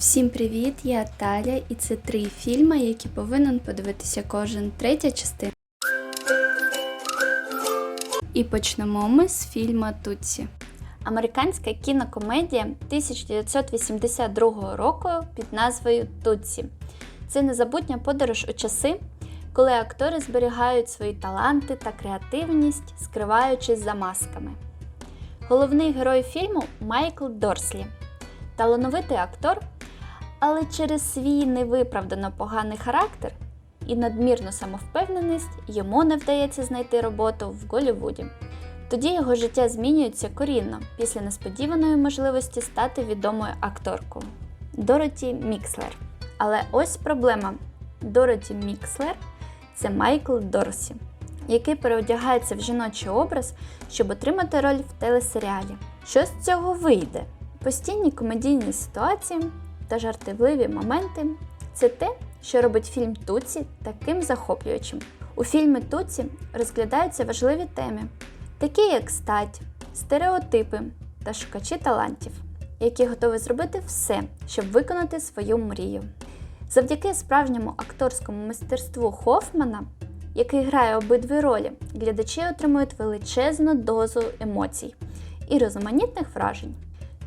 Всім привіт! Я Таля, і це три фільми, які повинен подивитися кожен третя частина. І почнемо ми з фільма Тутсі. Американська кінокомедія 1982 року під назвою Тутсі. Це незабутня подорож у часи, коли актори зберігають свої таланти та креативність, скриваючись за масками. Головний герой фільму Майкл Дорслі. Талановитий актор, але через свій невиправдано поганий характер і надмірну самовпевненість йому не вдається знайти роботу в Голлівуді. Тоді його життя змінюється корінно після несподіваної можливості стати відомою акторкою Дороті Мікслер. Але ось проблема: Дороті Мікслер це Майкл Дорсі, який переодягається в жіночий образ, щоб отримати роль в телесеріалі. Що з цього вийде? Постійні комедійні ситуації та жартівливі моменти це те, що робить фільм Туці таким захоплюючим. У фільмі Туці розглядаються важливі теми, такі як стать, стереотипи та шукачі талантів, які готові зробити все, щоб виконати свою мрію. Завдяки справжньому акторському мистецтву Хофмана, який грає обидві ролі, глядачі отримують величезну дозу емоцій і різноманітних вражень.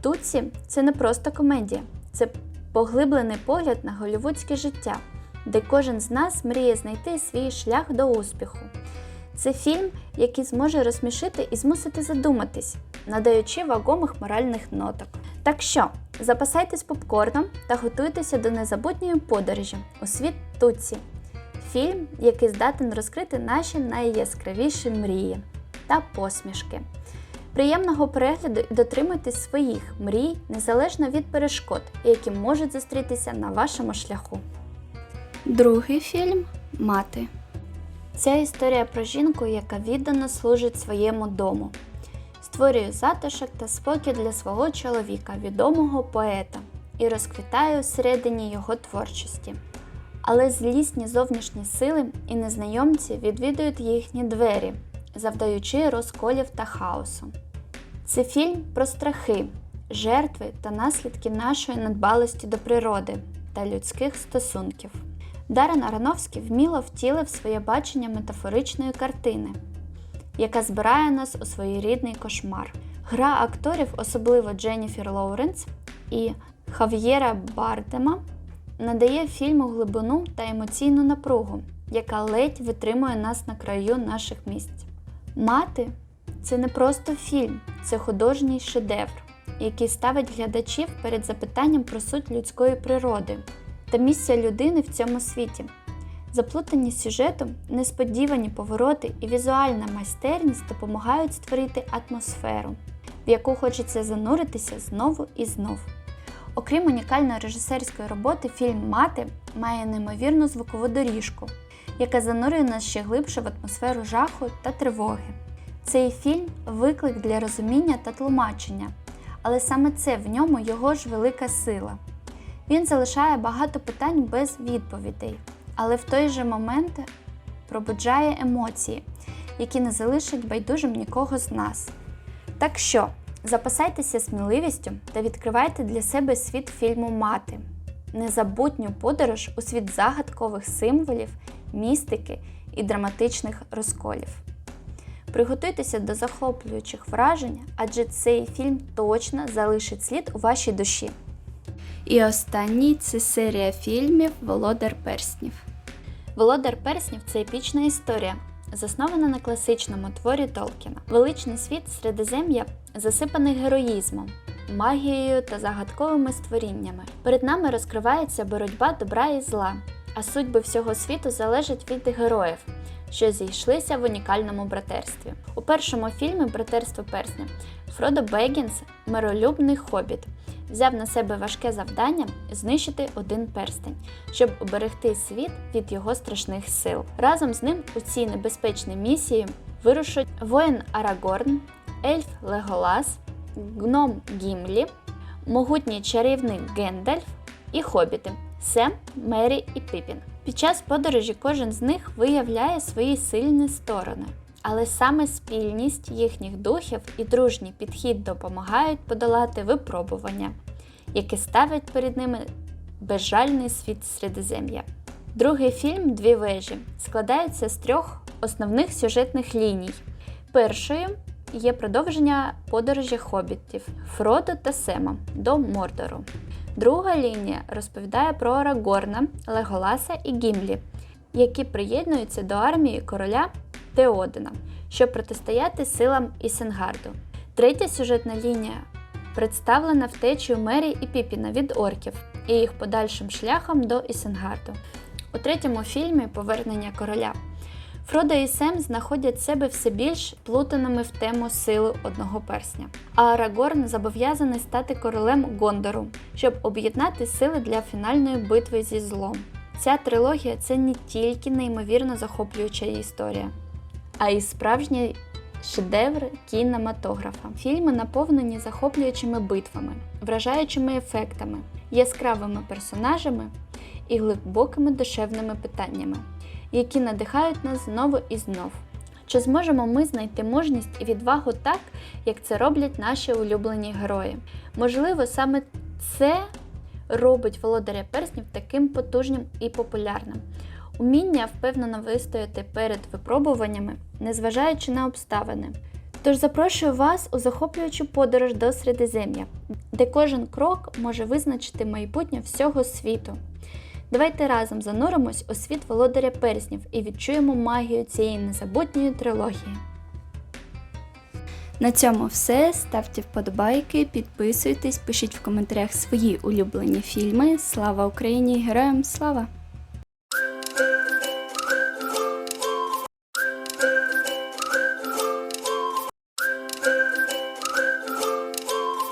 Туці це не просто комедія, це поглиблений погляд на голівудське життя, де кожен з нас мріє знайти свій шлях до успіху. Це фільм, який зможе розсмішити і змусити задуматись, надаючи вагомих моральних ноток. Так що, запасайтесь попкорном та готуйтеся до незабутньої подорожі у світ Туці. Фільм, який здатен розкрити наші найяскравіші мрії та посмішки. Приємного перегляду і дотримуйтесь своїх мрій незалежно від перешкод, які можуть зустрітися на вашому шляху. Другий фільм Мати. Це історія про жінку, яка віддано служить своєму дому, створює затишок та спокій для свого чоловіка, відомого поета, і розквітає всередині його творчості. Але злісні зовнішні сили і незнайомці відвідують їхні двері, завдаючи розколів та хаосу. Це фільм про страхи, жертви та наслідки нашої надбалості до природи та людських стосунків. Дарен Аронофський вміло втілив своє бачення метафоричної картини, яка збирає нас у своєрідний кошмар. Гра акторів, особливо Дженніфер Лоуренс і Хав'єра Бардема, надає фільму глибину та емоційну напругу, яка ледь витримує нас на краю наших місць. Мати це не просто фільм, це художній шедевр, який ставить глядачів перед запитанням про суть людської природи та місця людини в цьому світі. Заплутані сюжетом, несподівані повороти і візуальна майстерність допомагають створити атмосферу, в яку хочеться зануритися знову і знов. Окрім унікальної режисерської роботи, фільм Мати має неймовірну звукову доріжку, яка занурює нас ще глибше в атмосферу жаху та тривоги. Цей фільм виклик для розуміння та тлумачення, але саме це в ньому його ж велика сила. Він залишає багато питань без відповідей, але в той же момент пробуджає емоції, які не залишать байдужим нікого з нас. Так що, запасайтеся сміливістю та відкривайте для себе світ фільму Мати, незабутню подорож у світ загадкових символів, містики і драматичних розколів. Приготуйтеся до захоплюючих вражень, адже цей фільм точно залишить слід у вашій душі. І останній це серія фільмів Володар Перснів. Володар Перснів це епічна історія, заснована на класичному творі Толкіна. Величний світ Середзем'я засипаний героїзмом, магією та загадковими створіннями. Перед нами розкривається боротьба добра і зла, а судьби всього світу залежать від героїв, що зійшлися в унікальному братерстві. У першому фільмі Братерство персня Фродо Бегінс, миролюбний хобіт, взяв на себе важке завдання знищити один перстень, щоб уберегти світ від його страшних сил. Разом з ним у цій небезпечній місії вирушать воїн Арагорн, ельф Леголас, гном Гімлі, могутній чарівник Гендальф і хобіти Сем, Мері і Піпін. Під час подорожі кожен з них виявляє свої сильні сторони. Але саме спільність їхніх духів і дружній підхід допомагають подолати випробування, які ставить перед ними безжальний світ Середзем'я. Другий фільм Дві вежі складається з трьох основних сюжетних ліній. Першою є продовження подорожі хобітів Фродо та Сема до Мордору. Друга лінія розповідає про Арагорна, Леголаса і Гімлі, які приєднуються до армії короля Теодена, щоб протистояти силам Ісенгарду. Третя сюжетна лінія представлена втечею Мері і Піпіна від орків і їх подальшим шляхом до Ісенгарду. У третьому фільмі Повернення короля Фродо і Сем знаходять себе все більш плутаними в тему сили одного персня. А Арагорн зобов'язаний стати королем Гондору, щоб об'єднати сили для фінальної битви зі злом. Ця трилогія це не тільки неймовірно захоплююча історія, а й справжній шедевр кінематографа. Фільми наповнені захоплюючими битвами, вражаючими ефектами, яскравими персонажами і глибокими душевними питаннями, які надихають нас знову і знов. Чи зможемо ми знайти мужність і відвагу так, як це роблять наші улюблені герої? Можливо, саме це робить володаря перснів таким потужним і популярним. Уміння впевнено вистояти перед випробуваннями, незважаючи на обставини. Тож запрошую вас у захоплюючу подорож до Середзем'я, де кожен крок може визначити майбутнє всього світу. Давайте разом зануримось у світ володаря перснів і відчуємо магію цієї незабутньої трилогії. На цьому все. Ставте вподобайки, підписуйтесь, пишіть в коментарях свої улюблені фільми. Слава Україні! Героям слава!